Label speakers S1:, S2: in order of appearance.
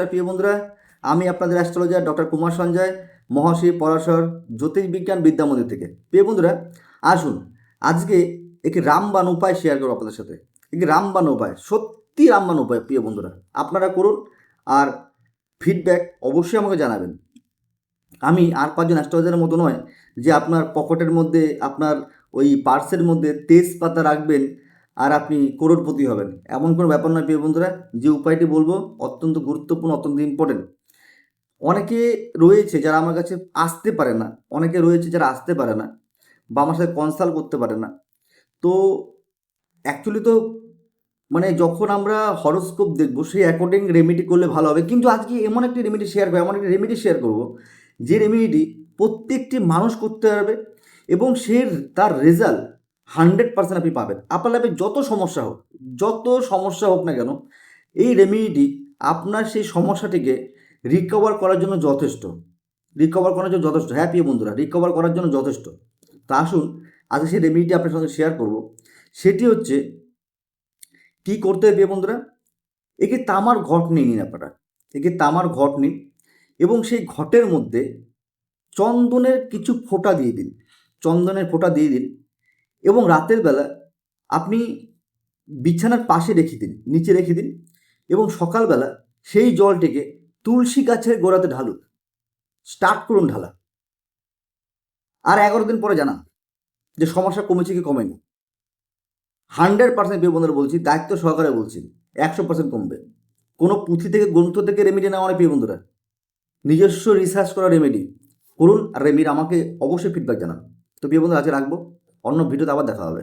S1: নমস্কার, প্রিয় বন্ধুরা। আমি আপনাদের অ্যাস্ট্রোলজার ডক্টর কুমার সঞ্জয় মহাশিব পরাশর, জ্যোতির্বিজ্ঞান বিদ্যা মন্দির থেকে। প্রিয় বন্ধুরা, আসুন, আজকে একটি রামবান উপায় শেয়ার করব আপনাদের সাথে। একটি রামবান উপায়, সত্যি রামবান উপায়, প্রিয় বন্ধুরা। আপনারা করুন আর ফিডব্যাক অবশ্যই আমাকে জানাবেন। আমি আর পাঁচজন অ্যাস্ট্রোলজারের মতো নয় যে আপনার পকেটের মধ্যে, আপনার ওই পার্সের মধ্যে তেজপাতা রাখবেন আর আপনি করোড়পতি হবেন। এমন কোনো ব্যাপার নয়, প্রিয় বন্ধুরা, যে উপায়টি বলব অত্যন্ত গুরুত্বপূর্ণ, অত্যন্ত ইম্পর্টেন্ট অনেকে রয়েছে যারা আমার কাছে আসতে পারে না, অনেকে রয়েছে যারা আসতে পারে না বা আমার সাথে কনসাল্ট করতে পারে না। তো অ্যাকচুয়ালি তো মানে যখন আমরা হরোস্কোপ দেখব, সেই অ্যাকর্ডিং রেমেডি করলে ভালো হবে। কিন্তু আজকে এমন একটি রেমেডি শেয়ার করব, এমন একটি রেমেডি শেয়ার করব, যে রেমেডিটি প্রত্যেকটি মানুষ করতে পারবে এবং সে তার রেজাল্ট হান্ড্রেড পার্সেন্ট আপনি পাবেন। আপনার লাইফে যত সমস্যা হোক, যত সমস্যা হোক না কেন, এই রেমেডিটি আপনার সেই সমস্যাটিকে রিকভার করার জন্য যথেষ্ট। রিকভার করার জন্য যথেষ্ট। হ্যাঁ প্রিয় বন্ধুরা রিকভার করার জন্য যথেষ্ট। তা আসুন, আজকে সেই রেমেডিটি আপনার সঙ্গে শেয়ার করব। সেটি হচ্ছে, কি করতে হবে প্রিয় বন্ধুরা? একে তামার ঘট নিয়ে নিন আপনারা। একে তামার ঘট নিন এবং সেই ঘটের মধ্যে চন্দনের কিছু ফোঁটা দিয়ে দিন। চন্দনের ফোঁটা দিয়ে দিন। এবং রাতের বেলা আপনি বিছানার পাশে রেখে দিন, নিচে রেখে দিন এবং সকালবেলা সেই জলটিকে তুলসী গাছের গোড়াতে ঢালুন। স্টার্ট করুন ঢালা। আর এগারো দিন পরে জানান যে সমস্যা কমেছে কি কমেনি। হান্ড্রেড পার্সেন্ট বন্ধুরা বলছি, দায়িত্ব সহকারে বলছি, একশো পার্সেন্ট কমবে। কোনো পুঁথি থেকে গ্রন্থ থেকে রেমেডি নেওয়া নয় প্রিয় বন্ধুরা। নিজস্ব রিসার্চ করা রেমেডি করুন আর রেমেডি আমাকে অবশ্যই ফিডব্যাক জানান। তো প্রিয় বন্ধুরা, আজকে রাখব। অন্য ভিডিওতে আবার দেখা হবে।